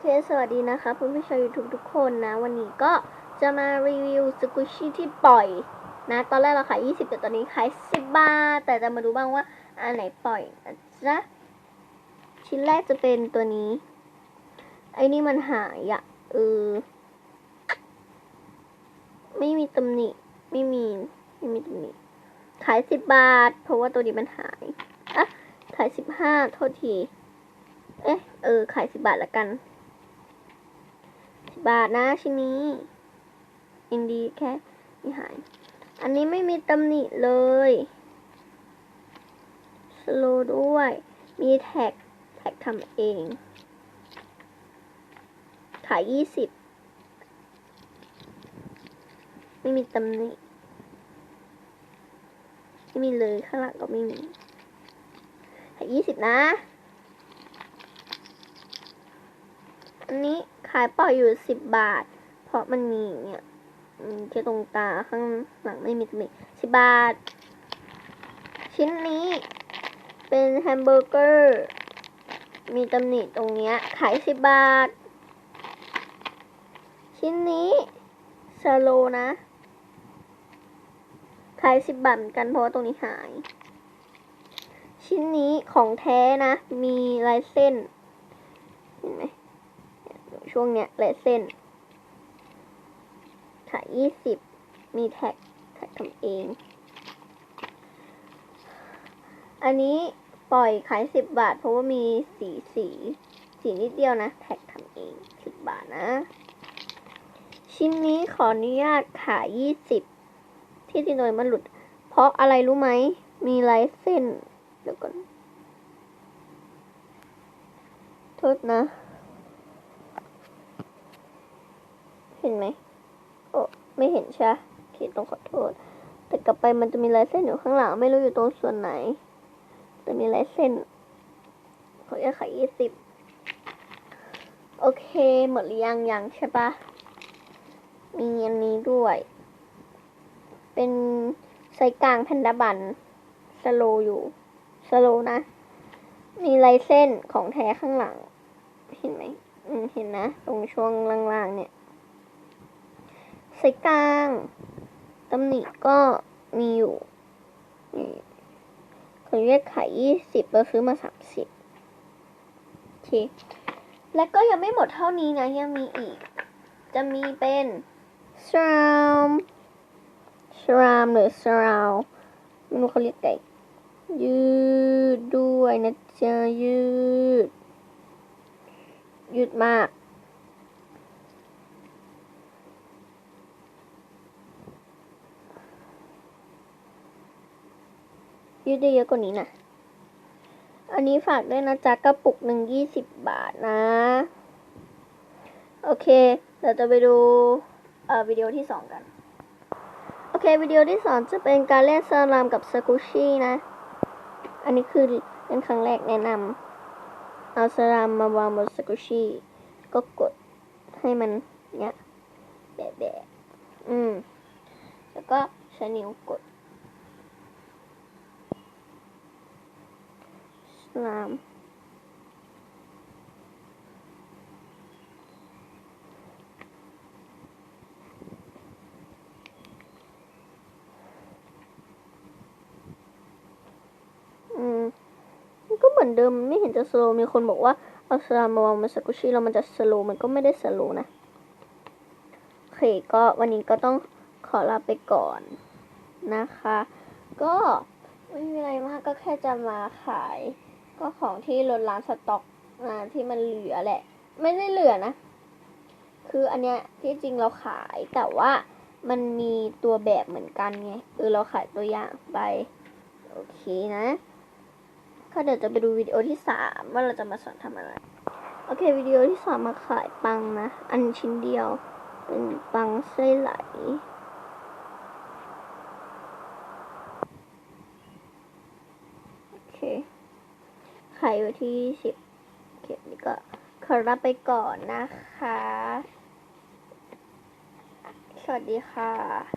เค สวัสดีนะคะเพื่อนผู้ชมยูทูบทุกคนนะ วันนี้ก็จะมารีวิวสกุชี่ที่ปล่อยนะ ตอนแรกเราขาย 20 แต่ตอนนี้ขาย 10 บาท แต่จะมาดูบ้างว่าอันไหนปล่อยนะจ๊ะ ชิ้นแรกจะเป็นตัวนี้ ไอ้นี่มันหายอะเออ ไม่มีตำหนิ ไม่มี ไม่มีตำหนิ ขาย 10 บาท เพราะว่าตัวนี้มันหายอะขาย 15 โทษทีเอ๊ะ เออ ขายสิบบาทละกัน บบาทนะชิ้นนี้อินดีแค่ไม่หาย อันนี้ไม่มีตำหนิเลย สโลด้วย มีแท็ก แท็กทำเอง ขายยี่สิบ ไม่มีตำหนิ ไม่มีเลย ข้างหลังก็ไม่มี ขายยี่สิบนะ อันนี้ขายปล่อยอยู่สิบบาท เพราะมันมีเนี่ยอืมแค่ตรงตาข้างหลังไม่มีตำหนิสิบบาท ชิ้นนี้เป็นแฮมเบอร์เกอร์ มีตำหนิตรงเนี้ย ขายสิบบาท ชิ้นนี้สโลนะ ขายสิบบาทเหมือนกันเพราะว่าตรงนี้หาย ชิ้นนี้ของแท้นะ มีลายเส้น เห็นไหม ช่วงเนี้ยลายเส้นขายยี่สิบมีแท็กแท็กทำเอง อันนี้ปล่อยขายสิบบาท เพราะว่ามีสีสีสีนิดเดียวนะ แท็กทำเองสิบบาทนะ ชิ้นนี้ขออนุญาตขายยี่สิบที่จีโนยมันหลุด เพราะอะไรรู้ไหม มีลายเส้น เดี๋ยวก่อน โทษนะ เห็นไหมโอ้ไม่เห็นใช่โอเคต้องขอโทษ แต่กลับไปมันจะมีลายเส้นอยู่ข้างหลัง ไม่รู้อยู่ตรงส่วนไหน จะมีลายเส้นขอจะขายยี่สิบโอเค หมดหรือยังยังใช่ปะมีอันนี้ด้วย เป็นไซส์กลางแพนดาบันสโลอยู่สโลนะ มีลายเส้นของแท้ข้างหลัง เห็นไหมอืมเห็นนะ ตรงช่วงล่างๆเนี่ย ไซส์กลางตำหนิก็มีอยู่นี่เขาเรียกขายยี่สิบเราซื้อมาสามสิบโอเคแล้วก็ยังไม่หมดเท่านี้นะยังมีอีก จะมีเป็นสรามสรามหรือสราวไม่รู้เขาเรียกไงยืดด้วยนะจ๊ะยืด ยืดมาก ยืดได้เยอะกว่านี้นะอันนี้ฝากด้วยนะจ๊ะกระปุกหนึ่งยี่สิบบาทนะ โอเคเราจะไปดูเอ่อวิดีโอที่สองกัน โอเควิดีโอที่สองจะเป็นการเล่นสลามกับสกุชี่นะ อันนี้คือเป็นครั้งแรกแนะนำเอาสลามมาวางบนสกุชี่ก็กดให้มันเนี้ยแบะแบะอืม แล้วก็ใช้นิ้วกด ลาม อืมมันก็เหมือนเดิมไม่เห็นจะสโลว์มีคนบอกว่า เอาสลามมาวางบนสกุชี่แล้วมันจะสโลว์มันก็ไม่ได้สโลว์นะ โอเคก็วันนี้ก็ต้องขอลาไปก่อนนะคะ ก็ไม่มีอะไรมากก็แค่จะมาขาย ก็ของที่ลดร้านสต็อกอ่าที่มันเหลือแหละ ไม่ได้เหลือนะ คืออันเนี้ยที่จริงเราขายแต่ว่ามันมีตัวแบบเหมือนกันไงเออเราขายตัวอย่างไป โอเคนะก็เดี๋ยวจะไปดูวิดีโอที่สามว่าเราจะมาสอนทำอะไร โอเควิดีโอที่สามมาขายปังนะ อันชิ้นเดียว เป็นปังไส้ไหล โอเค ขายอยู่ที่สิบเขียนี่ก็ขอรับไปก่อนนะคะ สวัสดีค่ะ